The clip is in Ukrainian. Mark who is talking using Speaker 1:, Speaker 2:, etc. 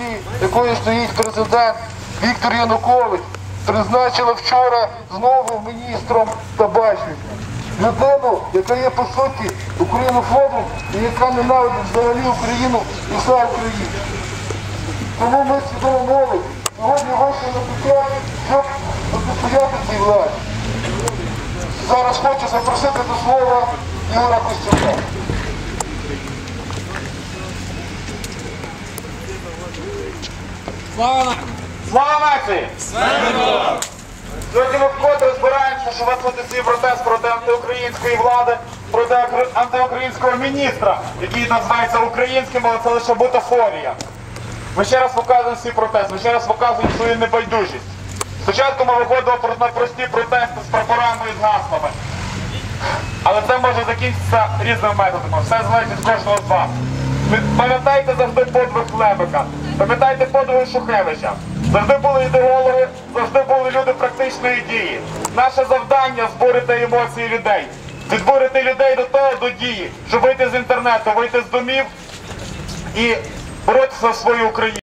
Speaker 1: чолі якої стоїть президент Віктор Янукович, призначила вчора знову міністром табачником. Людину, яка є по суті українофобом і яка ненавидить взагалі Україну і вся Україна. Тому ми свідомо молоді сьогодні вийшли на щоб протистояти цій владі. Зараз хочу запросити до слова Ігора Костюка.
Speaker 2: Слава нації! Сьогодні ми вкотре збираємося, щоб висловити свій протест проти антиукраїнської влади, проти антиукраїнського міністра, який називається українським, але це лише бутафорія. Ми ще раз показуємо свій протест, ми ще раз показуємо свою небайдужість. Спочатку ми виходимо на прості протести з прапорами і з гаслами. Але це може закінчитися різними методами. Все залежить від кожного з вас. Пам'ятайте завжди подвиг Лебека, пам'ятайте подвиг Шухевича. Завжди були ідеологи, завжди були люди практичної дії. Наше завдання збурити емоції людей, відбурити людей до того до дії, щоб вийти з інтернету, вийти з домів і боротися за свою Україну.